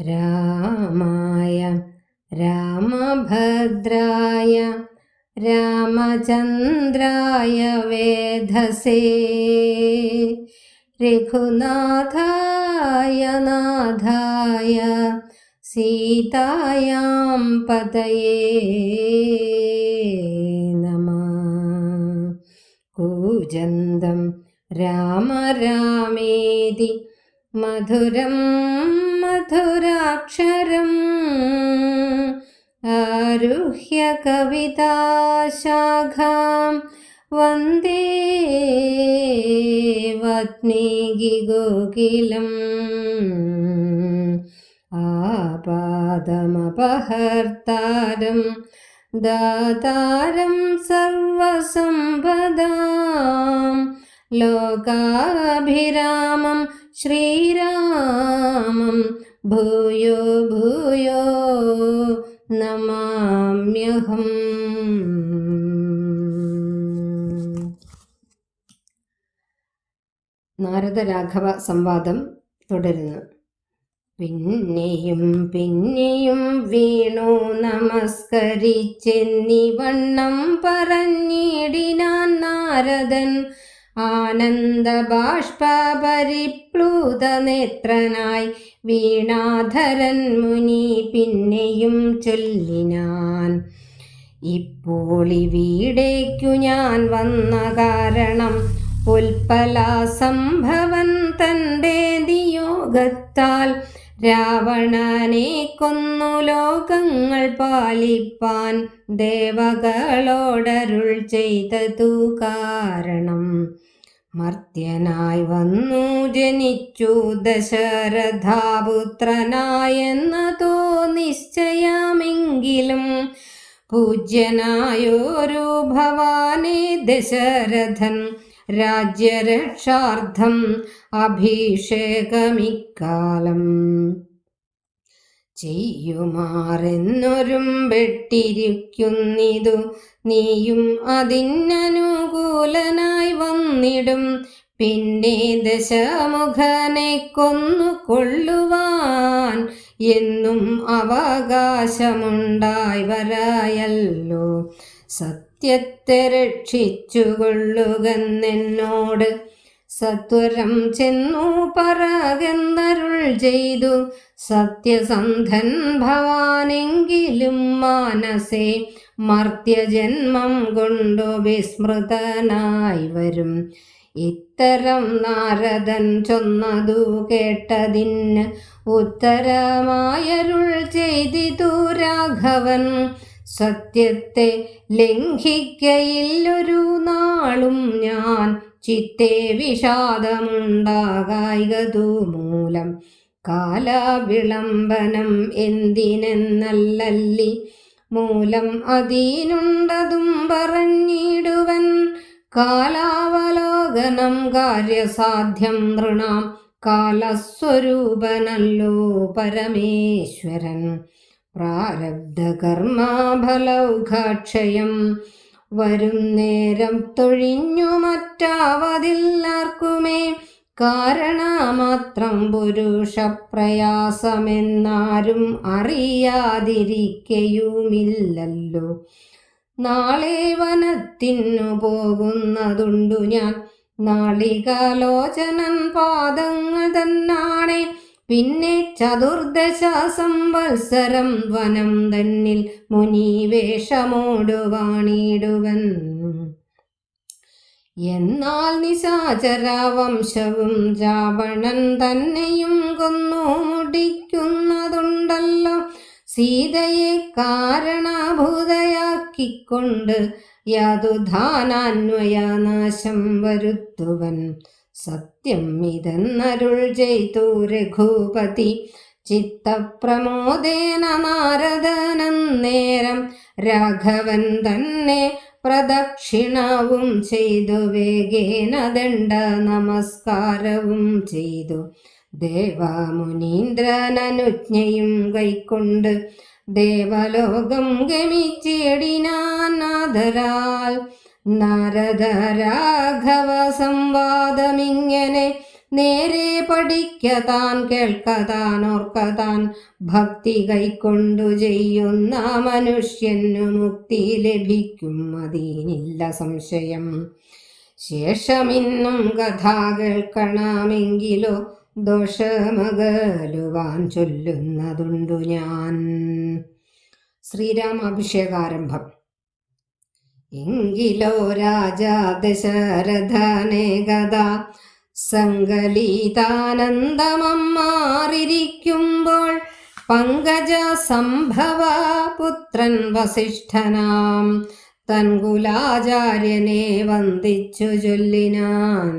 रामाय रामभद्राय रामचन्द्राय वेधसे। रघुनाथाय नाथाय सीतायां पतये नमः। कूजन्दं राम रामेति मधुरम् मधुराक्षरम् आरुह्य कविता शाखा वन्दे वत्नीगिगोकिलम् आपादमपहर्तारं दातारं सर्वसम्पदां लोकाभिरामं ശ്രീരാമം. ഭൂയോ ഭൂയോ നമാമ്യഹം. നാരദരാഘവ സംവാദം തുടരുന്നു. പിന്നെയും പിന്നെയും വീണു നമസ്കരിച്ചെന്നിവണ്ണം പറഞ്ഞിടിനാൻ നാരദൻ ആനന്ദബാഷ്പരിപ്ലൂത നേത്രനായി വീണാധരൻ മുനി പിന്നെയും ചൊല്ലിനാൻ. ഇപ്പോൾ വീടേക്കു ഞാൻ വന്ന കാരണം ഉൽപ്പല സംഭവൻ തന്റെ നിയോഗത്താൽ രാവണനെ കൊന്നു ലോകങ്ങൾ പാലിപ്പാൻ ദേവകളോടരുൾ ചെയ്തതു കാരണം. മർത്യനായി വന്നു ജനിച്ചു ദശരഥാപുത്രനായെന്നതോ നിശ്ചയമെങ്കിലും പൂജ്യനായോരു ഭവാനെ ദശരഥൻ രാജ്യരക്ഷാർത്ഥം അഭിഷേകമിക്കാലം. ചെയ്യുമാറെന്നൊരും വെട്ടിരിക്കുന്നിതു നീയും അതിനനുകൂലനായി വന്നിടും. പിന്നെ ദശമുഖനെ കൊന്നു കൊള്ളുവാൻ എന്നും അവകാശമുണ്ടായി വരായല്ലോ. സത്യത്തെ രക്ഷിച്ചുകൊള്ളുകെന്നോട് സത്വരം ചെന്നു പറകെന്നരുൾ ചെയ്തു. സത്യസന്ധൻ ഭവാനെങ്കിലും മാനസേ മർത്യജന്മം കൊണ്ടു വിസ്മൃതനായി വരും. ഇത്തരം നാരദൻ ചൊന്നതു കേട്ടതിന് ഉത്തരമായരുൾ ചെയ്തിതു രാഘവൻ. സത്യത്തെ ലംഘിക്കയില്ലൊരു നാളും ഞാൻ ചിത്തെ വിഷാദമുണ്ടാകായികതു മൂലം കാലവിളംബനം എന്തിനെന്നല്ലല്ലി മൂലം അതീനുണ്ടതും പറഞ്ഞിടുവൻ കാലാവലോകനം കാര്യസാധ്യം നൃണാം കാലസ്വരൂപനല്ലോ പരമേശ്വരൻ പ്രാരബ്ധകർമാഫലൗഘാക്ഷയം വരും നേരം തൊഴിഞ്ഞു മറ്റാവതില്ലാർക്കുമേ. കാരണമാത്രം പുരുഷപ്രയാസമെന്നാരും അറിയാതിരിക്കയുമില്ലല്ലോ. നാളെ വനത്തിനു പോകുന്നതുണ്ടു ഞാൻ. നാളികാലോചനൻ പാദങ്ങൾ തന്നാണേ. പിന്നെ ചതുർദശ സംവത്സരം വനം തന്നിൽ മുനി വേഷമോടുവാണിടുവൻ എന്നാൽ നിശാചര വംശവും രാവണൻ തന്നെയും കൊന്നു മുടിക്കുന്നതുണ്ടല്ലോ. സീതയെ കാരണഭൂതയാക്കിക്കൊണ്ട് യാതുധാനാന്വയനാശം വരുത്തുവൻ. സത്യം ഇതെന്നരുൾ ചെയ്തു രഘുപതി. ചിത്തപ്രമോദേന നാരദനന്നേരം രാഘവൻ തന്നെ പ്രദക്ഷിണവും ചെയ്തു. വേഗേന ദണ്ഡ നമസ്കാരവും ചെയ്തു. ദേവാമുനീന്ദ്രനുജ്ഞയും കൈക്കൊണ്ട് ദേവലോകം ഗമിച്ചിടിനാനാദരാൽ നാരദ രാഘവ സംവാദമിങ്ങനെ നേരെ പഠിക്കതാൻ കേൾക്കതാൻ ഓർക്കതാൻ ഭക്തി കൈക്കൊണ്ടു ചെയ്യുന്ന മനുഷ്യനു മുക്തി ലഭിക്കും അതിനില്ല സംശയം. ശേഷമിന്നും കഥ കേൾക്കണമെങ്കിലോ ദോഷമകലുവാൻ ചൊല്ലുന്നതുണ്ടു ഞാൻ. ശ്രീരാമാഭിഷേകാരംഭം. എങ്കിലോ രാജാ ദശരഥനെ ഗത സങ്കലീതാനന്ദമം മാറിയിരിക്കുമ്പോൾ പങ്കജ സംഭവ പുത്രൻ വസിഷ്ഠനാം. തൻകുലാചാര്യനെ വന്ദിച്ചു ചൊല്ലിനാൻ.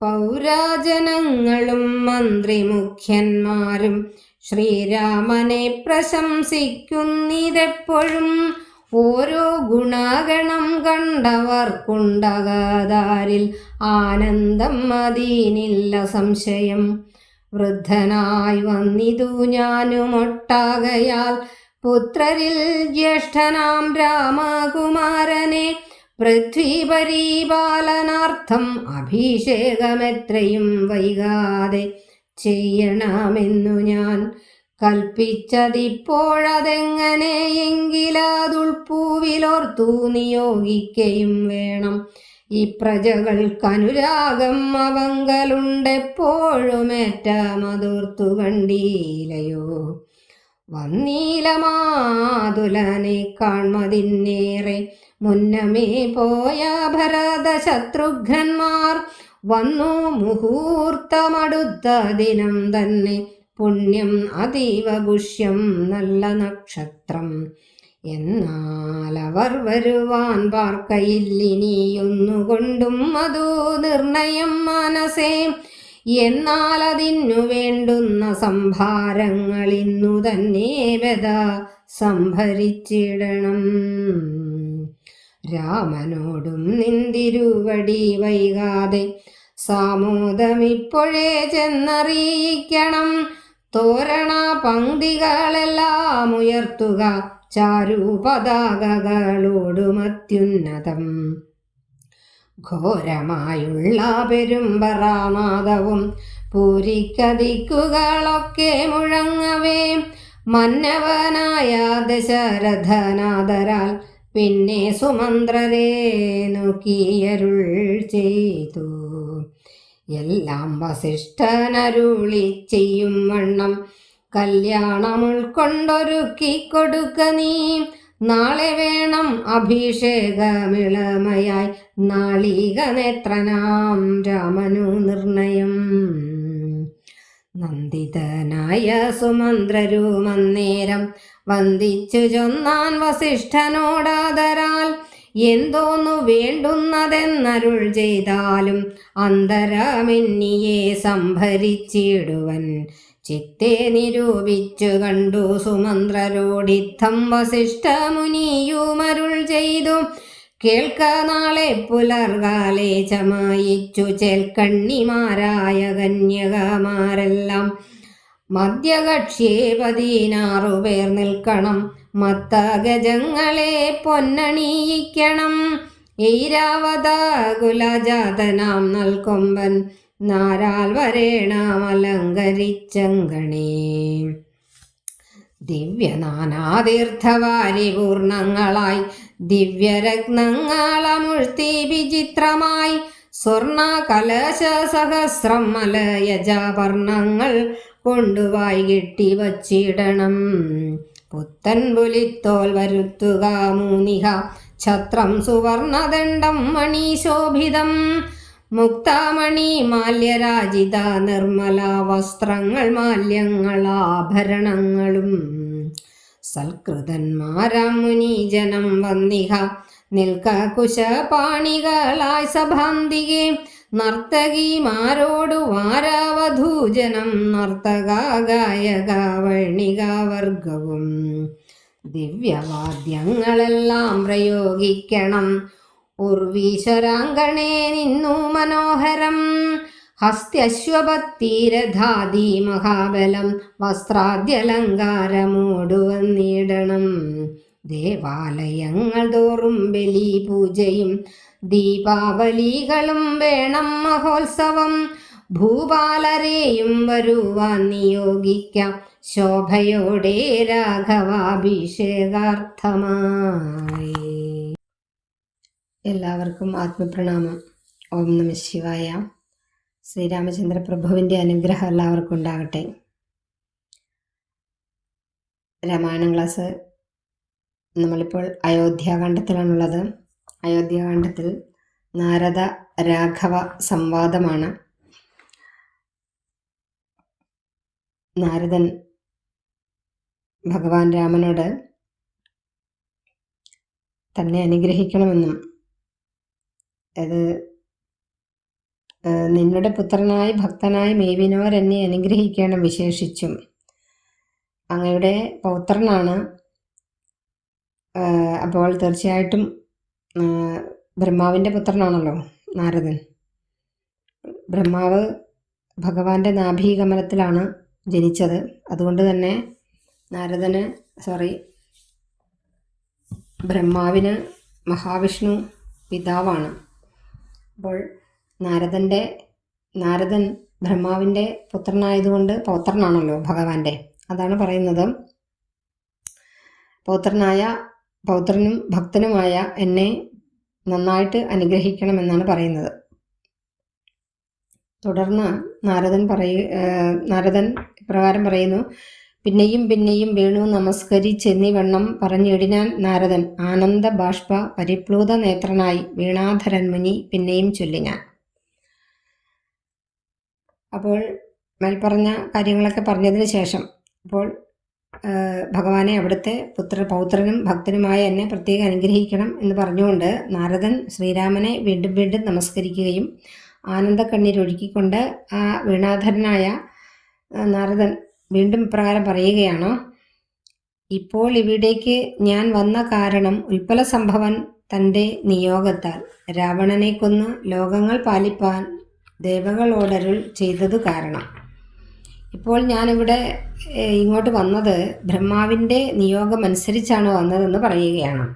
പൗരാജനങ്ങളും മന്ത്രി മുഖ്യന്മാരും ശ്രീരാമനെ പ്രശംസിക്കുന്നിതെപ്പോഴും ഓരോ ഗുണഗണം കണ്ടവർക്കുണ്ടകാതാരിൽ ആനന്ദം മതീനില്ല സംശയം. വൃദ്ധനായി വന്നിതു ഞാനുമൊട്ടാകയാൽ പുത്രരിൽ ജ്യേഷ്ഠനാം രാമകുമാരനെ പൃഥ്വിപരിപാലനാർത്ഥം അഭിഷേകമെത്രയും വൈകാതെ ചെയ്യണമെന്നു ഞാൻ കൽപ്പിച്ചതിപ്പോഴതെങ്ങനെയെങ്കിലതുൾപ്പൂവിലോർത്തു നിയോഗിക്കയും വേണം. ഈ പ്രജകൾക്കനുരാഗം അവങ്കലുണ്ടെപ്പോഴുമേറ്റ മതുർത്തു കണ്ടീലയോ വന്നീലമാതുലനെ കാൺമതിന്നേറെ. മുന്നമേ പോയ ഭരത ശത്രുഘ്നന്മാർ വന്നു മുഹൂർത്തമടുത്ത ദിനം തന്നെ. പുണ്യം അതീവ പുഷ്യം നല്ല നക്ഷത്രം. എന്നാൽ അവർ വരുവാൻ പാർക്കയില്ലിനിയൊന്നുകൊണ്ടും അതു നിർണയം മനസേ. എന്നാൽ അതിനു വേണ്ടുന്ന സംഭാരങ്ങൾ ഇന്നു തന്നെ വ്യത സംഭരിച്ചിടണം. രാമനോടും നിന്തിരുവടി വൈകാതെ സാമോദമിപ്പോഴേ ചെന്നറിയിക്കണം. തോരണ പങ്ക്തികളെല്ലാം ഉയർത്തുക ചാരുപതാകകളോടുമത്യുന്നതം ഘോരമായുള്ള പെരുമ്പറാമാതവും പൂരിക്കതിക്കുകളൊക്കെ മുഴങ്ങവേ മന്നവനായ ദശരഥനാദരാൽ പിന്നെ സുമന്ത്രരെ നോക്കിയരുൾ ചെയ്തു. എല്ലാം വസിഷ്ഠനരുളി ചെയ്യും വണ്ണം. കല്യാണം ഉൾക്കൊണ്ടൊരുക്കി കൊടുക്ക നീ. നാളെ വേണം അഭിഷേകമിളമയായി. നാളിക നേത്രനാം രാമനു നിർണയം. നന്ദിതനായ സുമന്ത്രരുമന്നേരം വന്ദിച്ചു ചൊന്നാൻ വസിഷ്ഠനോടാദരാൽ. എന്തോന്നു വേണ്ടുന്നതെന്നരുൾ ചെയ്താലും അന്തരമെന്നിയെ സംഭരിച്ചിടുവൻ. ചിത്തെ നിരൂപിച്ചു കണ്ടു സുമന്ത്രരോടിത്തം വസിഷ്ഠമുനിയുമരുൾ ചെയ്തു. കേൾക്ക നാളെ പുലർകാലെ ചമായിച്ചു ചേൽക്കണ്ണിമാരായ കന്യകമാരെല്ലാം. മധ്യകക്ഷിയെ പതിനാറു പേർ നിൽക്കണം. മത്തഗജങ്ങളെ പൊന്നണിയിക്കണം. ഈരാവതാകുലജാതനാം കുലജാതനാം നൽകൊമ്പൻ നാരാൽ വരേണം അലങ്കരിച്ചങ്കണേ. ദിവ്യനാനാതീർത്ഥവാരി പൂർണങ്ങളായി ദിവ്യരത്നങ്ങളമുഴ്ത്തി വിചിത്രമായി സ്വർണ കലശ സഹസ്രം മലയജാപർണങ്ങൾ കൊണ്ടുവായി കെട്ടി വച്ചിടണം. പുത്തൻ പുലിത്തോൽ വരുത്തുക മൂനിക ഛത്രം സുവർണദണ്ഡം മണിശോഭിതം മുക്താമണി മാല്യരാജിത നിർമ്മല വസ്ത്രങ്ങൾ മാല്യങ്ങൾ ആഭരണങ്ങളും. സൽകൃതന്മാരാം മുനീജനം വന്നിക നിൽക്ക കുശപാണികളായി സഭാന്തികെ. നർത്തകിമാരോടു വാരാവധൂജനം നർത്തക ഗായക വർണികാവർഗവും ദിവ്യവാദ്യങ്ങളെല്ലാം പ്രയോഗിക്കണം. ഉർവീശ്വരാങ്കണേ നിന്നു മനോഹരം. ഹസ്ത്യശ്വപത്തിരധാതി മഹാബലം വസ്ത്രാദ്യലങ്കാരമോടു വന്നിടണം ദേവാലയങ്ങൾ തോറും ബലി പൂജയും ദീപാവലികളും വേണം മഹോത്സവം. ഭൂപാലരെയും വരുവാൻ നിയോഗിക്കാം. ശോഭയോടെ രാഘവാഭിഷേകാർത്ഥമായി. എല്ലാവർക്കും ആത്മപ്രണാമം. ഓം നമ ശിവായ. ശ്രീരാമചന്ദ്ര പ്രഭുവിന്റെ അനുഗ്രഹം എല്ലാവർക്കും ഉണ്ടാകട്ടെ. രാമായണം ക്ലാസ് നമ്മളിപ്പോൾ അയോധ്യാകാന്ഡത്തിലാണുള്ളത് അയോധ്യാകാന്ഡത്തിൽ നാരദ രാഘവ സംവാദമാണ്. നാരദൻ ഭഗവാൻ രാമനോട് തന്നെ അനുഗ്രഹിക്കണമെന്നും അത് നിന്നുടെ പുത്രനായി ഭക്തനായി മേവിനോർ എന്നെ അനുഗ്രഹിക്കണം വിശേഷിച്ചും. അങ്ങയുടെ പൗത്രനാണ് അപ്പോൾ തീർച്ചയായിട്ടും ബ്രഹ്മാവിന്റെ പുത്രനാണല്ലോ നാരദൻ. ബ്രഹ്മാവ് ഭഗവാന്റെ നാഭീകമലത്തിലാണ് ജനിച്ചത്. അതുകൊണ്ട് തന്നെ നാരദന് സോറി ബ്രഹ്മാവിന് മഹാവിഷ്ണു പിതാവാണ്. അപ്പോൾ നാരദന്റെ നാരദൻ ബ്രഹ്മാവിന്റെ പുത്രനായതുകൊണ്ട് പൗത്രനാണല്ലോ ഭഗവാന്റെ. അതാണ് പറയുന്നത്. പൗത്രനായ പൗത്രനും ഭക്തനുമായ എന്നെ നന്നായിട്ട് അനുഗ്രഹിക്കണമെന്നാണ് പറയുന്നത്. തുടർന്ന് നാരദൻ പറയ നാരദൻ ഇപ്രകാരം പറയുന്നു പിന്നെയും പിന്നെയും വേണു നമസ്കരിച്ചെന്നിവണ്ണം പറഞ്ഞിടിനാൻ നാരദൻ ആനന്ദ ബാഷ്പ പരിപ്ലൂത നേത്രനായി വീണാധരൻ മുനി പിന്നെയും ചൊല്ലിനാൻ. അപ്പോൾ മേൽപ്പറഞ്ഞ കാര്യങ്ങളൊക്കെ പറഞ്ഞതിന് ശേഷം അപ്പോൾ ഭഗവാനെ അവിടുത്തെ പുത്ര പൗത്രനും ഭക്തനുമായ എന്നെ പ്രത്യേകം അനുഗ്രഹിക്കണം എന്ന് പറഞ്ഞുകൊണ്ട് നാരദൻ ശ്രീരാമനെ വീണ്ടും വീണ്ടും നമസ്കരിക്കുകയും ആനന്ദക്കണ്ണീരൊഴുക്കിക്കൊണ്ട് ആ വീണാധരനായ നാരദൻ വീണ്ടും ഇപ്രകാരം പറയുകയാണ് ഇപ്പോൾ ഇവിടേക്ക് ഞാൻ വന്ന കാരണം ഉൽപ്പല സംഭവൻ തന്റെ നിയോഗത്താൽ രാവണനെ കൊന്ന് ലോകങ്ങൾ പാലിപ്പാൻ ദേവകളോടരുൾ ചെയ്തതു കാരണം. ഇപ്പോൾ ഞാനിവിടെ ഇങ്ങോട്ട് വന്നത് ബ്രഹ്മാവിന്റെ നിയോഗമനുസരിച്ചാണ് വന്നതെന്ന് പറയുകയാണ്.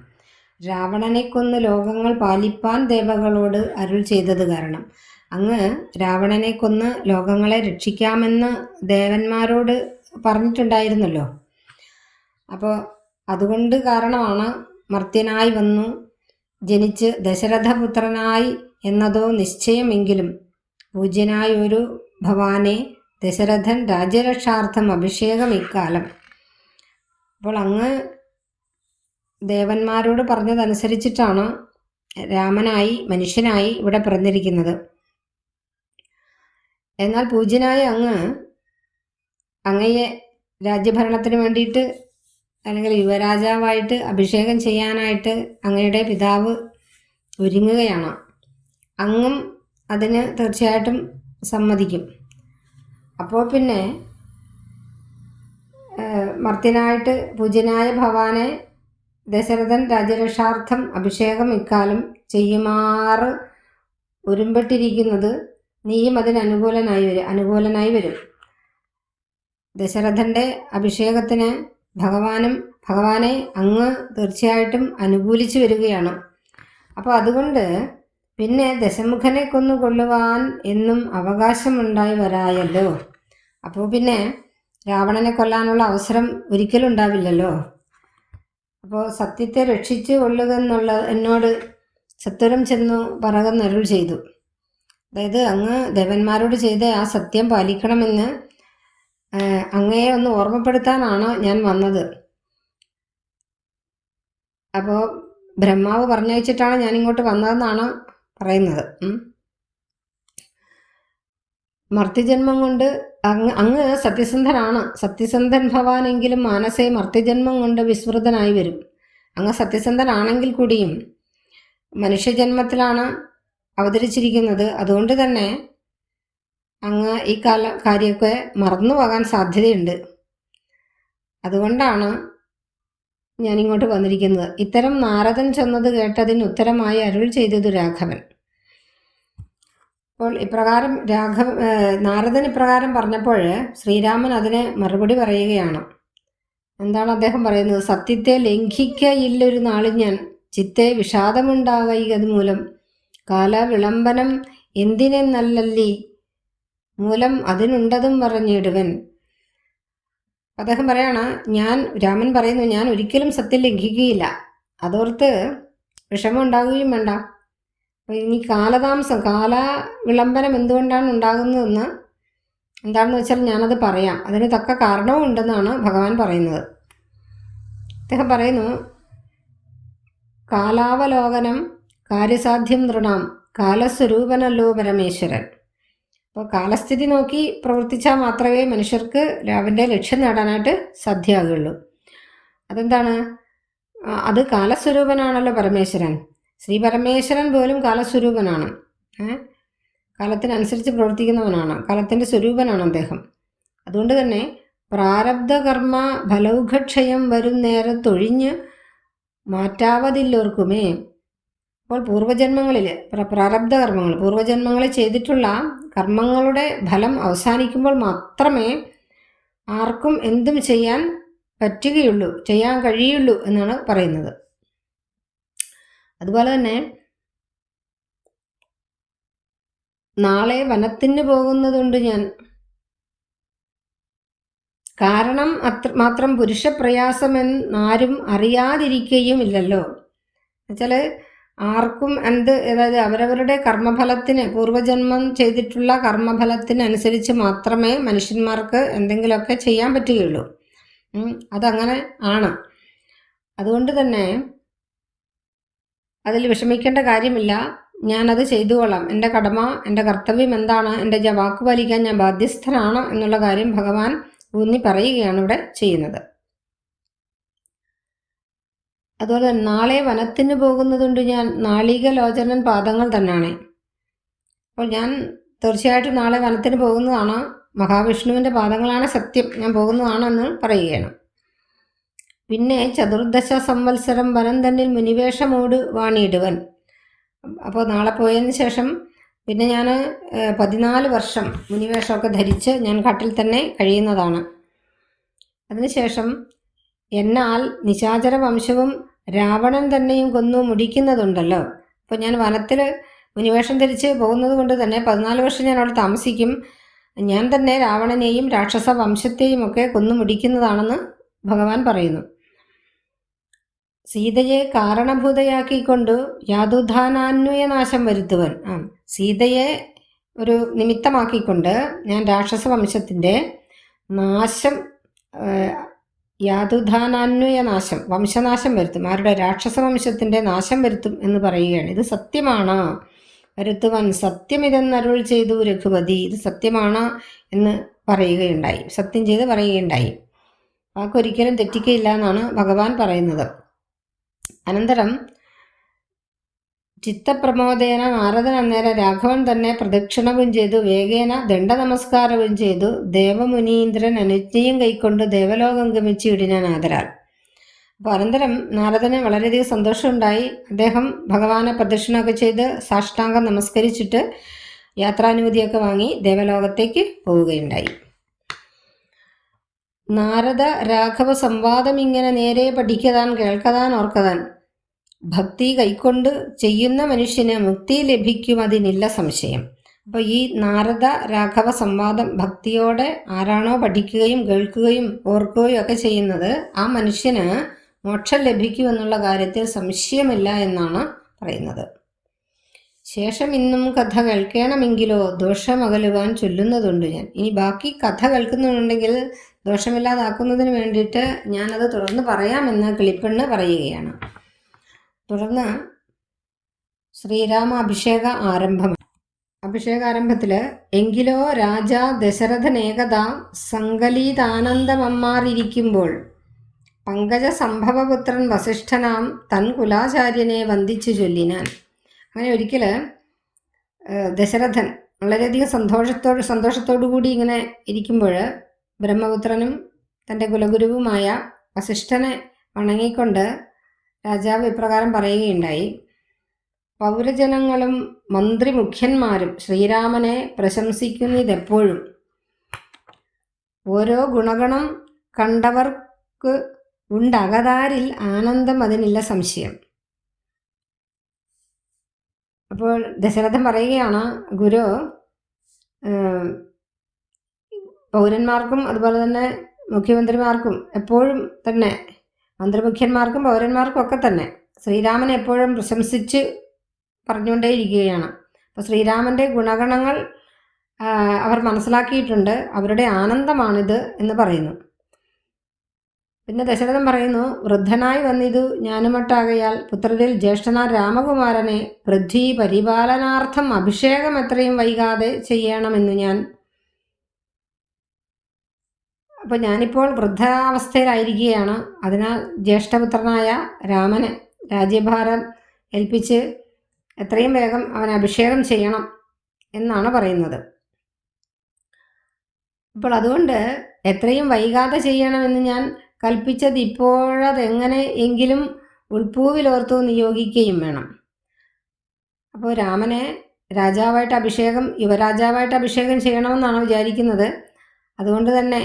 രാവണനെ കൊന്ന് ലോകങ്ങൾ പാലിപ്പാൻ ദേവകളോട് അരുൾ ചെയ്തത് കാരണം അങ്ങ് രാവണനെ കൊന്ന് ലോകങ്ങളെ രക്ഷിക്കാമെന്ന് ദേവന്മാരോട് പറഞ്ഞിട്ടുണ്ടായിരുന്നല്ലോ. അപ്പോൾ അതുകൊണ്ട് കാരണമാണ് മർത്യനായി വന്നു ജനിച്ച് ദശരഥപുത്രനായി എന്നതോ നിശ്ചയമെങ്കിലും പൂജ്യനായൊരു ഭവാനെ ദശരഥൻ രാജ്യരക്ഷാർത്ഥം അഭിഷേകം ഇക്കാലം. അപ്പോൾ അങ്ങ് ദേവന്മാരോട് പറഞ്ഞതനുസരിച്ചിട്ടാണ് രാമനായി മനുഷ്യനായി ഇവിടെ പിറന്നിരിക്കുന്നത്. എന്നാൽ പൂജ്യനായ അങ്ങ് അങ്ങയെ രാജ്യഭരണത്തിന് വേണ്ടിയിട്ട് അല്ലെങ്കിൽ യുവരാജാവായിട്ട് അഭിഷേകം ചെയ്യാനായിട്ട് അങ്ങയുടെ പിതാവ് ഒരുങ്ങുകയാണ്. അങ്ങും അതിന് തീർച്ചയായിട്ടും സമ്മതിക്കും. അപ്പോൾ പിന്നെ മർത്തിനായിട്ട് പൂജ്യനായ ഭവാനെ ദശരഥൻ രാജരക്ഷാർത്ഥം അഭിഷേകം ഇക്കാലം ചെയ്യുമാറ് ഉരുമ്പെട്ടിരിക്കുന്നത് നീയും അതിന് അനുകൂലനായി വരും അനുകൂലനായി വരും. ദശരഥന്റെ അഭിഷേകത്തിന് ഭഗവാനും ഭഗവാനെ അങ്ങ് തീർച്ചയായിട്ടും അനുകൂലിച്ചു വരികയാണ്. അപ്പോൾ അതുകൊണ്ട് പിന്നെ ദശമുഖനെ കൊന്നു കൊള്ളുവാൻ എന്നും അവകാശമുണ്ടായി വരായല്ലോ. അപ്പോൾ പിന്നെ രാവണനെ കൊല്ലാനുള്ള അവസരം ഒരിക്കലും ഉണ്ടാവില്ലല്ലോ. അപ്പോൾ സത്യത്തെ രക്ഷിച്ച് കൊള്ളുക എന്നുള്ള എന്നോട് സത്വരം ചെന്നു പറകുന്നരുൾ ചെയ്തു. അതായത് അങ്ങ് ദേവന്മാരോട് ചെയ്ത ആ സത്യം പാലിക്കണമെന്ന് അങ്ങയെ ഒന്ന് ഓർമ്മപ്പെടുത്താനാണ് ഞാൻ വന്നത്. അപ്പോൾ ബ്രഹ്മാവ് പറഞ്ഞയച്ചിട്ടാണ് ഞാൻ ഇങ്ങോട്ട് വന്നതെന്നാണ് പറയുന്നത്. മർത്തിജന്മം കൊണ്ട് അങ്ങ് അങ്ങ് സത്യസന്ധനാണ്. സത്യസന്ധൻ ഭവാനെങ്കിലും മാനസേ മർത്യജന്മം കൊണ്ട് വിസ്മൃതനായി വരും. അങ്ങ് സത്യസന്ധനാണെങ്കിൽ കൂടിയും മനുഷ്യജന്മത്തിലാണ് അവതരിച്ചിരിക്കുന്നത്. അതുകൊണ്ട് തന്നെ അങ്ങ് ഈ കാല കാര്യമൊക്കെ മറന്നു പോകാൻ സാധ്യതയുണ്ട്. അതുകൊണ്ടാണ് ഞാനിങ്ങോട്ട് വന്നിരിക്കുന്നത്. ഇത്തരം നാരദൻ ചെന്നത് കേട്ടതിന് ഉത്തരമായി അരുൾ ചെയ്തതു രാഘവൻ. അപ്പോൾ ഇപ്രകാരം രാഘവ നാരദൻ ഇപ്രകാരം പറഞ്ഞപ്പോൾ ശ്രീരാമൻ അതിനെ മറുപടി പറയുകയാണ്. എന്താണ് അദ്ദേഹം പറയുന്നത്? സത്യത്തെ ലംഘിക്കയില്ലൊരു നാളും ഞാൻ ചിത്തെ വിഷാദമുണ്ടാകയത് മൂലം കാലവിളംബനം എന്തിനെന്നല്ലല്ലി മൂലം അതിനുണ്ടതും പറഞ്ഞിടുവൻ. അദ്ദേഹം പറയാണ് ഞാൻ രാമൻ പറയുന്നു ഞാൻ ഒരിക്കലും സത്യം ലംഘിക്കുകയില്ല. അതോർത്ത് വിഷമം ഉണ്ടാകുകയും വേണ്ട. അപ്പോൾ ഇനി കാലതാമസം കാല വിളംബരം എന്തുകൊണ്ടാണ് ഉണ്ടാകുന്നതെന്ന് എന്താണെന്ന് വെച്ചാൽ ഞാനത് പറയാം. അതിന് തക്ക കാരണവും ഉണ്ടെന്നാണ് ഭഗവാൻ പറയുന്നത്. അദ്ദേഹം പറയുന്നു കാലാവലോകനം കാര്യസാധ്യം നൃണാം. കാലസ്വരൂപനല്ലോ പരമേശ്വരൻ. അപ്പോൾ കാലസ്ഥിതി നോക്കി പ്രവർത്തിച്ചാൽ മാത്രമേ മനുഷ്യർക്ക് അവന്റെ ലക്ഷ്യം നേടാനായിട്ട് സാധ്യമാകുള്ളൂ അതെന്താണ്? അത് കാലസ്വരൂപനാണല്ലോ പരമേശ്വരൻ. ശ്രീ പരമേശ്വരൻ പോലും കാലസ്വരൂപനാണ്? കാലത്തിനനുസരിച്ച് പ്രവർത്തിക്കുന്നവനാണ്. കാലത്തിന്റെ സ്വരൂപനാണ് അദ്ദേഹം. അതുകൊണ്ട് തന്നെ പ്രാരബ്ധകർമ്മ ഫലൗഘക്ഷയം വരും നേരത്തൊഴിഞ്ഞ് മാറ്റാവതില്ലോർക്കുമേ. അപ്പോൾ പൂർവജന്മങ്ങളിൽ പ്രാരബ്ധകർമ്മങ്ങൾ പൂർവജന്മങ്ങളിൽ ചെയ്തിട്ടുള്ള കർമ്മങ്ങളുടെ ഫലം അവസാനിക്കുമ്പോൾ മാത്രമേ ആർക്കും എന്തും ചെയ്യാൻ പറ്റുകയുള്ളൂ ചെയ്യാൻ കഴിയുള്ളൂ എന്നാണ് പറയുന്നത്. അതുപോലെ തന്നെ നാളെ വനത്തിന് പോകുന്നതുണ്ട് ഞാൻ കാരണം അത്ര മാത്രം പുരുഷപ്രയാസമെന്നാരും അറിയാതിരിക്കുകയും ഇല്ലല്ലോ. എന്നുവെച്ചാൽ ആർക്കും എന്ത് അതായത് അവരവരുടെ കർമ്മഫലത്തിന് പൂർവജന്മം ചെയ്തിട്ടുള്ള കർമ്മഫലത്തിനനുസരിച്ച് മാത്രമേ മനുഷ്യന്മാർക്ക് എന്തെങ്കിലുമൊക്കെ ചെയ്യാൻ പറ്റുകയുള്ളൂ. അതങ്ങനെ ആണ്. അതുകൊണ്ട് തന്നെ അതിൽ വിഷമിക്കേണ്ട കാര്യമില്ല. ഞാനത് ചെയ്തുകൊള്ളാം. എന്റെ കടമ എന്റെ കർത്തവ്യം എന്താണ്? എന്റെ വാക്ക് പാലിക്കാൻ ഞാൻ ബാധ്യസ്ഥനാണ് എന്നുള്ള കാര്യം ഭഗവാൻ ഊന്നി പറയുകയാണ് ഇവിടെ ചെയ്യുന്നത്. അതുപോലെ നാളെ വനത്തിന് പോകുന്നതുകൊണ്ട് ഞാൻ നാളിക ലോചനൻ പാദങ്ങൾ തന്നെയാണ്. അപ്പോൾ ഞാൻ തീർച്ചയായിട്ടും നാളെ വനത്തിന് പോകുന്നതാണ് മഹാവിഷ്ണുവിന്റെ പാദങ്ങളാണ് സത്യം. ഞാൻ പോകുന്നതാണെന്ന് പറയുകയാണ്. പിന്നെ ചതുർദശ സംവത്സരം വനം തന്നിൽ മുനിവേഷമോട് വാണിയിടുവൻ. അപ്പോൾ നാളെ പോയതിന് ശേഷം പിന്നെ ഞാൻ പതിനാല് വർഷം മുനിവേഷമൊക്കെ ധരിച്ച് ഞാൻ കാട്ടിൽ തന്നെ കഴിയുന്നതാണ്. അതിനുശേഷം എന്നാൽ നിശാചര വംശവും രാവണൻ തന്നെയും കൊന്നു മുടിക്കുന്നതുണ്ടല്ലോ. അപ്പോൾ ഞാൻ വനത്തിൽ മുനിവേഷം ധരിച്ച് പോകുന്നത് കൊണ്ട് തന്നെ പതിനാല് വർഷം ഞാൻ അവിടെ താമസിക്കും. ഞാൻ തന്നെ രാവണനെയും രാക്ഷസ വംശത്തെയും ഒക്കെ കൊന്നു മുടിക്കുന്നതാണെന്ന് ഭഗവാൻ പറയുന്നു. സീതയെ കാരണഭൂതയാക്കിക്കൊണ്ട് യാതുധാനാന്വയനാശം വരുത്തുവൻ. ആ സീതയെ ഒരു നിമിത്തമാക്കിക്കൊണ്ട് ഞാൻ രാക്ഷസ വംശത്തിന്റെ നാശം യാതുധാനാന്വയ നാശം വംശനാശം വരുത്തും. ആരുടെ? രാക്ഷസ വംശത്തിന്റെ നാശം വരുത്തും എന്ന് പറയുകയാണ്. ഇത് സത്യമാണ്. വരുത്തുവാൻ സത്യമിതെന്നരുൾ ചെയ്തു രഘുപതി. ഇത് സത്യമാണ് എന്ന് പറയുകയുണ്ടായി. സത്യം ചെയ്ത് പറയുകയുണ്ടായി. വാക്കൊരിക്കലും തെറ്റിക്കയില്ല എന്നാണ് ഭഗവാൻ പറയുന്നത്. അനന്തരം ചിത്തപ്രമോദേന നാരദൻ അന്നേരം രാഘവൻ തന്നെ പ്രദക്ഷിണവും ചെയ്തു വേഗേന ദണ്ഡനമസ്കാരവും ചെയ്തു ദേവമുനീന്ദ്രൻ അനുജ്ഞയും കൈക്കൊണ്ട് ദേവലോകം ഗമിച്ചു ഇടിനാൻ ആദരാൽ. അപ്പോൾ അനന്തരം നാരദന് വളരെയധികം സന്തോഷമുണ്ടായി. അദ്ദേഹം ഭഗവാനെ പ്രദക്ഷിണമൊക്കെ ചെയ്ത് സാഷ്ടാംഗം നമസ്കരിച്ചിട്ട് യാത്രാനുമതിയൊക്കെ വാങ്ങി ദേവലോകത്തേക്ക് പോവുകയുണ്ടായി. നാരദ രാഘവ സംവാദം ഇങ്ങനെ നേരെ പഠിക്കതാൻ കേൾക്കതാൻ ഓർക്കതാൻ. ഭക്തി കൈക്കൊണ്ട് ചെയ്യുന്ന മനുഷ്യന് മുക്തി ലഭിക്കും അതിനില്ല സംശയം. അപ്പോൾ ഈ നാരദ രാഘവ സംവാദം ഭക്തിയോടെ ആരാണോ പഠിക്കുകയും കേൾക്കുകയും ഓർക്കുകയും ഒക്കെ ചെയ്യുന്നത് ആ മനുഷ്യന് മോക്ഷം ലഭിക്കുമെന്നുള്ള കാര്യത്തിൽ സംശയമില്ല എന്നാണ് പറയുന്നത്. ശേഷം ഇന്നും കഥ കേൾക്കണമെങ്കിലോ? ദോഷമകലുവാൻ ചൊല്ലുന്നതുണ്ട് ഞാൻ. ഇനി ബാക്കി കഥ കേൾക്കുന്നുണ്ടെങ്കിൽ ദോഷമില്ലാതാക്കുന്നതിന് വേണ്ടിയിട്ട് ഞാനത് തുടർന്ന് പറയാമെന്ന് കിളിപ്പെണ്ണ് പറയുകയാണ്. തുടർന്ന് ശ്രീരാമ അഭിഷേക ആരംഭം. അഭിഷേകാരംഭത്തിൽ എങ്കിലോ രാജ ദശരഥനേകത സങ്കലീതാനന്ദമമ്മാറിയിരിക്കുമ്പോൾ പങ്കജ സംഭവപുത്രൻ വസിഷ്ഠനാം തൻ കുലാചാര്യനെ വന്ദിച്ചു ചൊല്ലിനാൻ. അങ്ങനെ ഒരിക്കൽ ദശരഥൻ വളരെയധികം സന്തോഷത്തോട് സന്തോഷത്തോടു കൂടി ഇങ്ങനെ ഇരിക്കുമ്പോൾ ബ്രഹ്മപുത്രനും തന്റെ കുലഗുരുവുമായ വസിഷ്ഠനെ വണങ്ങിക്കൊണ്ട് രാജാവ് ഇപ്രകാരം പറയുകയുണ്ടായി. പൗരജനങ്ങളും മന്ത്രി മുഖ്യന്മാരും ശ്രീരാമനെ പ്രശംസിക്കുന്നതെപ്പോഴും ഓരോ ഗുണഗണം കണ്ടവർക്ക് ഉണ്ടകതാരിൽ ആനന്ദം അതിനില്ല സംശയം. അപ്പോൾ ദശരഥൻ പറയുകയാണ് ഗുരു പൗരന്മാർക്കും അതുപോലെ തന്നെ മുഖ്യമന്ത്രിമാർക്കും എപ്പോഴും തന്നെ മന്ത്രിമുഖ്യന്മാർക്കും പൗരന്മാർക്കും ഒക്കെ തന്നെ ശ്രീരാമനെ എപ്പോഴും പ്രശംസിച്ച് പറഞ്ഞുകൊണ്ടേയിരിക്കുകയാണ്. അപ്പോൾ ശ്രീരാമന്റെ ഗുണഗണങ്ങൾ അവർ മനസ്സിലാക്കിയിട്ടുണ്ട്. അവരുടെ ആനന്ദമാണിത് എന്ന് പറയുന്നു. പിന്നെ ദശരഥൻ പറയുന്നു വൃദ്ധനായി വന്നിതു ജ്ഞാനമട്ടാകയാൽ പുത്രരിൽ ജ്യേഷ്ഠനാ രാമകുമാരനെ പൃഥ്വി പരിപാലനാർത്ഥം അഭിഷേകം എത്രയും വൈകാതെ ചെയ്യണമെന്ന് ഞാൻ അപ്പോൾ ഞാനിപ്പോൾ വൃദ്ധാവസ്ഥയിലായിരിക്കുകയാണ്. അതിനാൽ ജ്യേഷ്ഠപുത്രനായ രാമന് രാജ്യഭാരം ഏൽപ്പിച്ച് എത്രയും വേഗം അവൻ അഭിഷേകം ചെയ്യണം എന്നാണ് പറയുന്നത്. അപ്പോൾ അതുകൊണ്ട് എത്രയും വൈകാതെ ചെയ്യണമെന്ന് ഞാൻ കൽപ്പിച്ചത് ഇപ്പോഴതെങ്ങനെ എങ്കിലും ഉൾപ്പൂവിലോർത്തു നിയോഗിക്കുകയും വേണം. അപ്പോൾ രാമനെ രാജാവായിട്ട് അഭിഷേകം യുവരാജാവായിട്ട് അഭിഷേകം ചെയ്യണമെന്നാണ് വിചാരിക്കുന്നത്. അതുകൊണ്ട് തന്നെ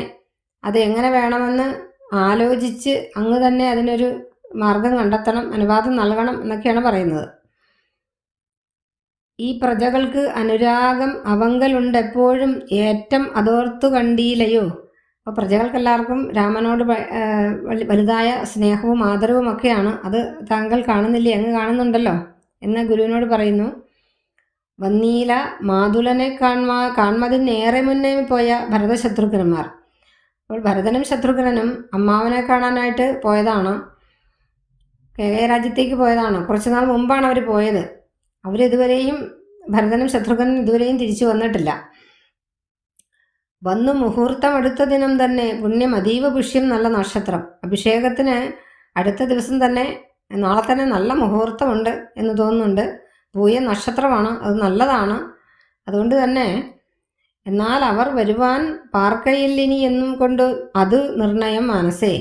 അത് എങ്ങനെ വേണമെന്ന് ആലോചിച്ച് അങ്ങ് തന്നെ അതിനൊരു മാർഗം കണ്ടെത്തണം അനുവാദം നൽകണം എന്നൊക്കെയാണ് പറയുന്നത്. ഈ പ്രജകൾക്ക് അനുരാഗം അവങ്കലുണ്ട് എപ്പോഴും ഏറ്റം അതോർത്തു കണ്ടീലയോ അപ്പോൾ പ്രജകൾക്കെല്ലാവർക്കും രാമനോട് വലുതായ സ്നേഹവും ആദരവും ഒക്കെയാണ്. അത് താങ്കൾ കാണുന്നില്ലേ? അങ്ങ് കാണുന്നുണ്ടല്ലോ എന്ന് ഗുരുവിനോട് പറയുന്നു. വന്നീല മാതുലനെ കാൺമാ കാൺമതിനേറെ മുന്നേ പോയ ഭരതശത്രുഘ്നന്മാർ. അപ്പോൾ ഭരതനും ശത്രുഘ്നനും അമ്മാവനെ കാണാനായിട്ട് പോയതാണ്. കേകയ രാജ്യത്തേക്ക് പോയതാണ്. കുറച്ച് നാൾ മുമ്പാണ് അവർ പോയത്. അവരിതുവരെയും ഭരതനും ശത്രുഘ്നനും ഇതുവരെയും തിരിച്ചു വന്നിട്ടില്ല. വന്നു മുഹൂർത്തം അടുത്ത ദിനം തന്നെ പുണ്യം അതീവ പുഷ്യം നല്ല നക്ഷത്രം. അഭിഷേകത്തിന് അടുത്ത ദിവസം തന്നെ നാളെ തന്നെ നല്ല മുഹൂർത്തമുണ്ട് എന്ന് തോന്നുന്നുണ്ട്. പൂയ നക്ഷത്രമാണ് അത് നല്ലതാണ്. അതുകൊണ്ട് തന്നെ എന്നാൽ അവർ വരുവാൻ പാർക്കയില്ലിനി എന്നും കൊണ്ട് അത് നിർണയം മനസ്സേ.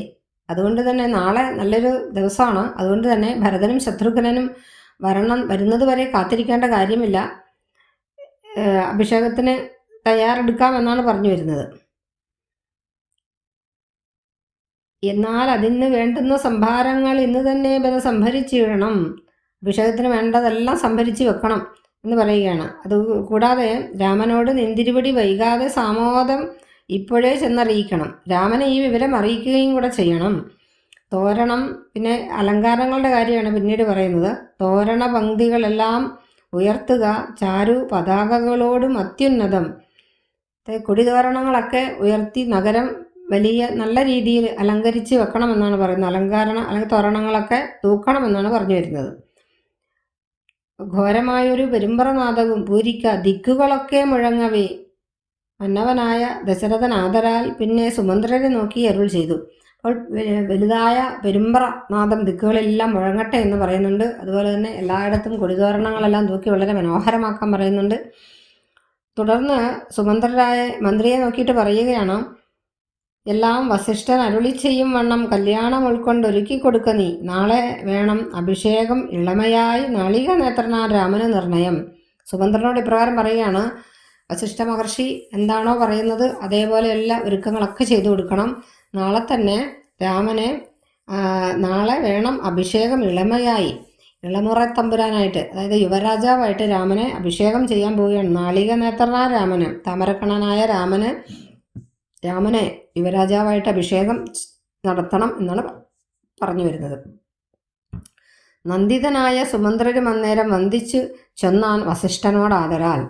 അതുകൊണ്ട് തന്നെ നാളെ നല്ലൊരു ദിവസമാണ്. അതുകൊണ്ട് തന്നെ ഭരതനും ശത്രുഘ്നനും വരണം വരുന്നത് വരെ കാത്തിരിക്കേണ്ട കാര്യമില്ല. അഭിഷേകത്തിന് തയ്യാറെടുക്കാം എന്നാണ് പറഞ്ഞു വരുന്നത്. എന്നാൽ അതിന് വേണ്ടുന്ന സംഭാരങ്ങൾ ഇന്ന് തന്നെ ബല സംഭരിച്ചിടണം. അഭിഷേകത്തിന് വേണ്ടതെല്ലാം സംഭരിച്ച് വെക്കണം എന്ന് പറയുകയാണ്. അത് കൂടാതെ രാമനോട് നിന്തിരിപടി വൈകാതെ സാമോദം ഇപ്പോഴേ ചെന്നറിയിക്കണം. രാമനെ ഈ വിവരം അറിയിക്കുകയും കൂടെ ചെയ്യണം. തോരണം പിന്നെ അലങ്കാരങ്ങളുടെ കാര്യമാണ് പിന്നീട് പറയുന്നത്. തോരണ പങ്ക്തികളെല്ലാം ഉയർത്തുക ചാരു പതാകകളോടും അത്യുന്നതം കൊടിതോരണങ്ങളൊക്കെ ഉയർത്തി നഗരം വലിയ നല്ല രീതിയിൽ അലങ്കരിച്ച് വെക്കണമെന്നാണ് പറയുന്നത്. അലങ്കാരണ അല്ലെങ്കിൽ തോരണങ്ങളൊക്കെ തൂക്കണമെന്നാണ് പറഞ്ഞു വരുന്നത്. ഘോരമായൊരു പെരുമ്പറനാദവും പൂരിക്ക ദിക്കുകളൊക്കെ മുഴങ്ങവേ. മന്നവനായ ദശരഥൻ ആദരാൽ പിന്നെ സുമന്ത്രരെ നോക്കി അരുൾ ചെയ്തു. അപ്പോൾ വലുതായ പെരുമ്പറ നാദം ദിക്കുകളെല്ലാം മുഴങ്ങട്ടെ എന്ന് പറയുന്നുണ്ട്. അതുപോലെ തന്നെ എല്ലായിടത്തും കൊടിതോരണങ്ങളെല്ലാം തൂക്കി വളരെ മനോഹരമാക്കാൻ പറയുന്നുണ്ട്. തുടർന്ന് സുമന്ത്രരായ മന്ത്രിയെ നോക്കിയിട്ട് പറയുകയാണ് എല്ലാം വസിഷ്ഠൻ അരുളി ചെയ്യും വണ്ണം. കല്യാണം ഉൾക്കൊണ്ട് ഒരുക്കി കൊടുക്ക നീ. നാളെ വേണം അഭിഷേകം. ഇളമയായി നളിക നേത്രനാ രാമന് നിർണയം. സുമന്ത്രനോട് ഇപ്രകാരം പറയുകയാണ് വസിഷ്ഠ മഹർഷി എന്താണോ പറയുന്നത് അതേപോലെ എല്ലാ ഒരുക്കങ്ങളൊക്കെ ചെയ്തു കൊടുക്കണം. നാളെ തന്നെ രാമനെ നാളെ വേണം അഭിഷേകം. ഇളമയായി ഇളമുറ തമ്പുരാനായിട്ട് അതായത് യുവരാജാവായിട്ട് രാമനെ അഭിഷേകം ചെയ്യാൻ പോവുകയാണ്. നാളിക നേത്രനാ രാമന് താമരക്കണനായ രാമന് രാമനെ യുവരാജാവായിട്ട് അഭിഷേകം നടത്തണം എന്നാണ് പറഞ്ഞു വരുന്നത്. നന്ദിതനായ സുമന്ത്രരും അന്നേരം വന്ദിച്ചു ചെന്നാൻ വസിഷ്ഠനോട് ആദരാൽ.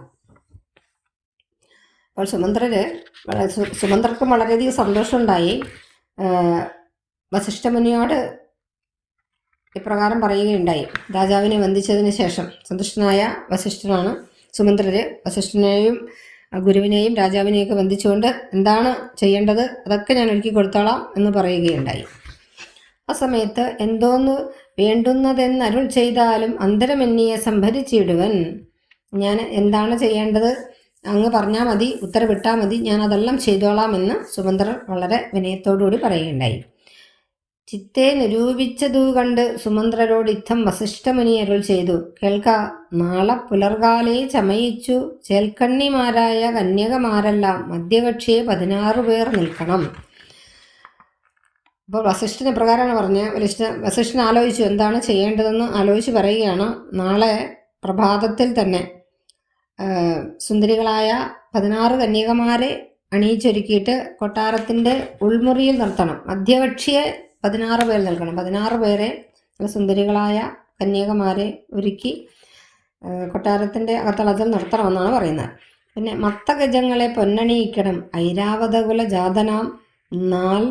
അപ്പോൾ സുമന്ത്രര് സുമന്ത്രർക്കും വളരെയധികം സന്തോഷമുണ്ടായി. വസിഷ്ഠമുനിയോട് ഇപ്രകാരം പറയുകയുണ്ടായി. രാജാവിനെ വന്ദിച്ചതിന് ശേഷം സന്തുഷ്ടനായ വസിഷ്ഠനാണ് സുമന്ത്രര്. വസിഷ്ഠനെയും ഗുരുവിനെയും രാജാവിനെയൊക്കെ വന്ദിച്ചുകൊണ്ട് എന്താണ് ചെയ്യേണ്ടത്? അതൊക്കെ ഞാൻ ഒരുക്കി കൊടുത്തോളാം എന്ന് പറയുകയുണ്ടായി. ആ സമയത്ത് എന്തോന്ന് വേണ്ടുന്നതെന്ന് അരുൾ ചെയ്താലും അന്തരമെന്നിയെ സംഭരിച്ചിടുവൻ. ഞാൻ എന്താണ് ചെയ്യേണ്ടത്? അങ്ങ് പറഞ്ഞാൽ മതി ഉത്തരവിട്ടാൽ മതി ഞാൻ അതെല്ലാം ചെയ്തോളാമെന്ന് സുമന്ത്രർ വളരെ വിനയത്തോടുകൂടി പറയുകയുണ്ടായി. ചിത്തെ നിരൂപിച്ചതു കണ്ട് സുമന്ത്രരോട് ഇത്തം വസിഷ്ഠമുനി അരുൾ ചെയ്തു. കേൾക്ക നാളെ പുലർകാലേ ചമയിച്ചു. ചേൽക്കണ്ണിമാരായ കന്യകമാരെല്ലാം മധ്യകക്ഷിയെ പതിനാറ് പേർ നിൽക്കണം. അപ്പോൾ വസിഷ്ഠൻ ഇപ്രകാരമാണ് പറഞ്ഞത് വസിഷ്ഠ വസിഷ്ഠൻ ആലോചിച്ചു എന്താണ് ചെയ്യേണ്ടതെന്ന് ആലോചിച്ച് പറയുകയാണ്. നാളെ പ്രഭാതത്തിൽ തന്നെ സുന്ദരികളായ പതിനാറ് കന്യകമാരെ അണിയിച്ചൊരുക്കിയിട്ട് കൊട്ടാരത്തിന്റെ ഉൾമുറിയിൽ നിർത്തണം. മധ്യകക്ഷിയെ പതിനാറ് പേർ നൽകണം. പതിനാറ് പേരെ സുന്ദരികളായ കന്യകമാരെ ഒരുക്കി കൊട്ടാരത്തിന്റെ അകത്തളത്തിൽ നടത്തണമെന്നാണ് പറയുന്നത്. പിന്നെ മത്തഗജങ്ങളെ പൊന്നണിയിക്കണം. ഐരാവതകുല ജാതനാം നാൽ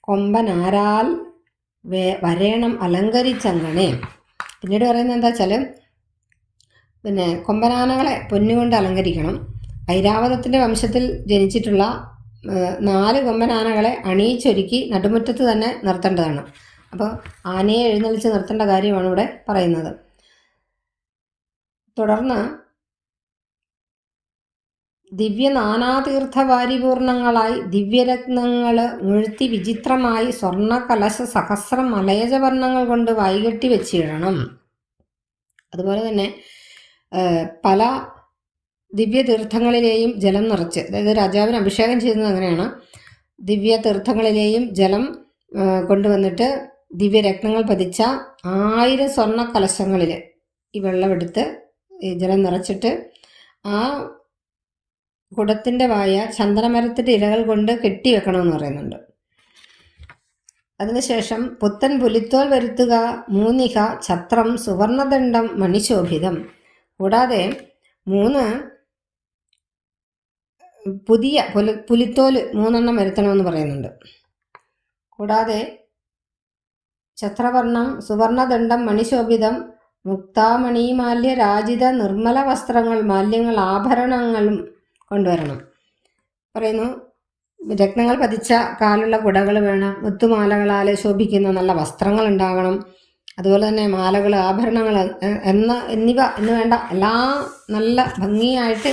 കൊമ്പനാരാൽ വേ വരേണം അലങ്കരിച്ചങ്ങനെ. പിന്നീട് പറയുന്നത് എന്താ വെച്ചാൽ പിന്നെ കൊമ്പനാനകളെ പൊന്നുകൊണ്ട് അലങ്കരിക്കണം. ഐരാവതത്തിന്റെ വംശത്തിൽ ജനിച്ചിട്ടുള്ള നാല് കൊമ്പനാനകളെ അണിയിച്ചൊരുക്കി നടുമുറ്റത്ത് തന്നെ നിർത്തേണ്ടതാണ്. അപ്പോൾ ആനയെ എഴുന്നള്ളിച്ച് നിർത്തേണ്ട കാര്യമാണ് ഇവിടെ പറയുന്നത്. തുടർന്ന് ദിവ്യ നാനാതീർത്ഥ വാരിപൂർണങ്ങളായി ദിവ്യരത്നങ്ങൾ മുഴുത്തി വിചിത്രമായി സ്വർണകലശ സഹസ്രം മലയജവർണങ്ങൾ കൊണ്ട് വൈകെട്ടി വെച്ചിടണം. അതുപോലെ തന്നെ പല ദിവ്യ തീർത്ഥങ്ങളിലെയും ജലം നിറച്ച് അതായത് രാജാവിന് അഭിഷേകം ചെയ്യുന്നത് അങ്ങനെയാണ്. ദിവ്യതീർത്ഥങ്ങളിലെയും ജലം കൊണ്ടുവന്നിട്ട് ദിവ്യരത്നങ്ങൾ പതിച്ച ആയിരം സ്വർണ കലശങ്ങളിൽ ഈ വെള്ളമെടുത്ത് ഈ ജലം നിറച്ചിട്ട് ആ കുടത്തിന്റെ വായ ചന്ദനമരത്തിന്റെ ഇലകൾ കൊണ്ട് കെട്ടി വെക്കണമെന്ന് പറയുന്നുണ്ട്. അതിനുശേഷം പുത്തൻ പുലിത്തോൽ വരുത്തുക മൂന്നിക ഛത്രം സുവർണദണ്ഡം മണിശോഭിതം. കൂടാതെ മൂന്ന് പുതിയ പുല പുലിത്തോൽ മൂന്നെണ്ണം വരുത്തണമെന്ന് പറയുന്നുണ്ട്. കൂടാതെ ഛത്രവർണം സുവർണദണ്ഡം മണിശോഭിതം മുക്താമണി മാല്യ രാജിത നിർമ്മല വസ്ത്രങ്ങൾ മാല്യങ്ങൾ ആഭരണങ്ങളും കൊണ്ടുവരണം. പറയുന്നു രത്നങ്ങൾ പതിച്ച കാലുള്ള കുടകൾ വേണം മുത്തുമാലകളാൽ ശോഭിക്കുന്ന നല്ല വസ്ത്രങ്ങൾ ഉണ്ടാകണം അതുപോലെ തന്നെ മാലകൾ ആഭരണങ്ങൾ എന്ന എന്നിവ എന്ന് വേണ്ട എല്ലാം നല്ല ഭംഗിയായിട്ട്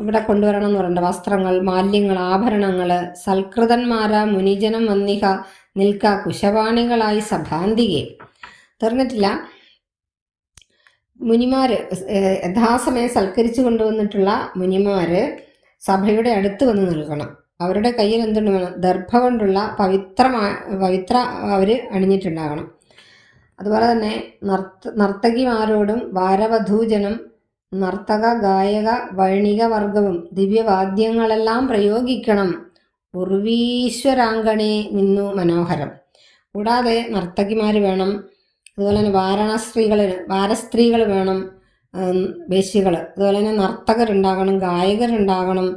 ഇവിടെ കൊണ്ടുവരണം എന്ന് പറയുന്നത് വസ്ത്രങ്ങൾ മാല്യങ്ങൾ ആഭരണങ്ങൾ സൽകൃതന്മാര മുനിജനം വന്നിഹ നിൽക്ക കുശവാണികളായി സഭാന്തികെ. തീർന്നിട്ടില്ല. മുനിമാര് യഥാസമയം സൽക്കരിച്ചു കൊണ്ടുവന്നിട്ടുള്ള മുനിമാര് സഭയുടെ അടുത്ത് വന്ന് നിൽക്കണം. അവരുടെ കയ്യിൽ എന്തുണ്ട് വേണം? ദർഭ കൊണ്ടുള്ള പവിത്രമായ പവിത്ര അവർ അണിഞ്ഞിട്ടുണ്ടാകണം. അതുപോലെ തന്നെ നർത്ത നർത്തകിമാരോടും വാരവധൂജനം നർത്തക ഗായക വൈണിക വർഗവും ദിവ്യവാദ്യങ്ങളെല്ലാം പ്രയോഗിക്കണം. ഉർവീശ്വരാങ്കണേ നിന്നു മനോഹരം. കൂടാതെ നർത്തകിമാർ വേണം. അതുപോലെ തന്നെ വാരണസ്ത്രീകൾ വാരസ്ത്രീകൾ വേണം. വേശികൾ അതുപോലെ തന്നെ നർത്തകരുണ്ടാകണം ഗായകരുണ്ടാകണം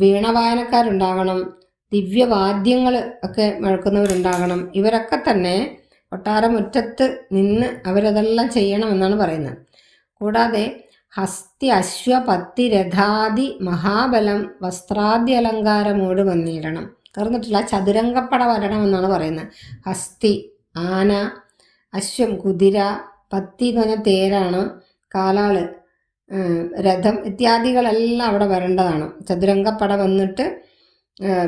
വീണവായനക്കാരുണ്ടാകണം ദിവ്യവാദ്യങ്ങൾ ഒക്കെ മുഴക്കുന്നവരുണ്ടാകണം. ഇവരൊക്കെ തന്നെ കൊട്ടാരമുറ്റത്ത് നിന്ന് അവരതെല്ലാം ചെയ്യണമെന്നാണ് പറയുന്നത്. കൂടാതെ ഹസ്തി അശ്വ പത്തി രഥാദി മഹാബലം വസ്ത്രാദ്യ അലങ്കാരമോട് വന്നിടണം. തീർന്നിട്ടില്ല ചതുരംഗപ്പട വരണമെന്നാണ് പറയുന്നത്. ഹസ്തി ആന അശ്വം കുതിര പത്തി എന്ന് പറഞ്ഞാൽ തേരാണ് കാലാൾ രഥം ഇത്യാദികളെല്ലാം അവിടെ വരേണ്ടതാണ്. ചതുരംഗപ്പട വന്നിട്ട്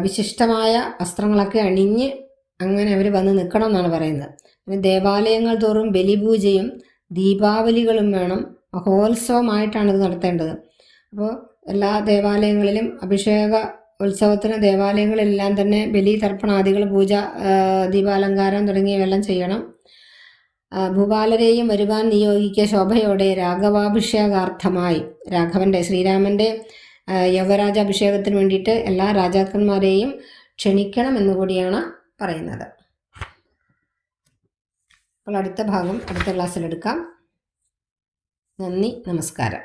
വിശിഷ്ടമായ വസ്ത്രങ്ങളൊക്കെ അണിഞ്ഞ് അങ്ങനെ അവർ വന്ന് നിൽക്കണം എന്നാണ് പറയുന്നത്. പിന്നെ ദേവാലയങ്ങൾ തോറും ബലിപൂജയും ദീപാവലികളും വേണം. മഹോത്സവമായിട്ടാണ് ഇത് നടത്തേണ്ടത്. അപ്പോൾ എല്ലാ ദേവാലയങ്ങളിലും അഭിഷേക ഉത്സവത്തിന് ദേവാലയങ്ങളെല്ലാം തന്നെ ബലി തർപ്പണാദികൾ പൂജ ദീപാലങ്കാരം തുടങ്ങിയവയെല്ലാം ചെയ്യണം. ഭൂപാലരെയും വരുവാൻ നിയോഗിക്ക ശോഭയോടെ രാഘവാഭിഷേകാർത്ഥമായി രാഘവന്റെ ശ്രീരാമന്റെ യോഗരാജ അഭിഷേകത്തിന് വേണ്ടിയിട്ട് എല്ലാ രാജാക്കന്മാരെയും ക്ഷണിക്കണം എന്നുകൂടിയാണ് പറയുന്നത്. അപ്പോൾ അടുത്ത ഭാഗം അടുത്ത ക്ലാസ്സിലെടുക്കാം നന്ദി നമസ്കാരം.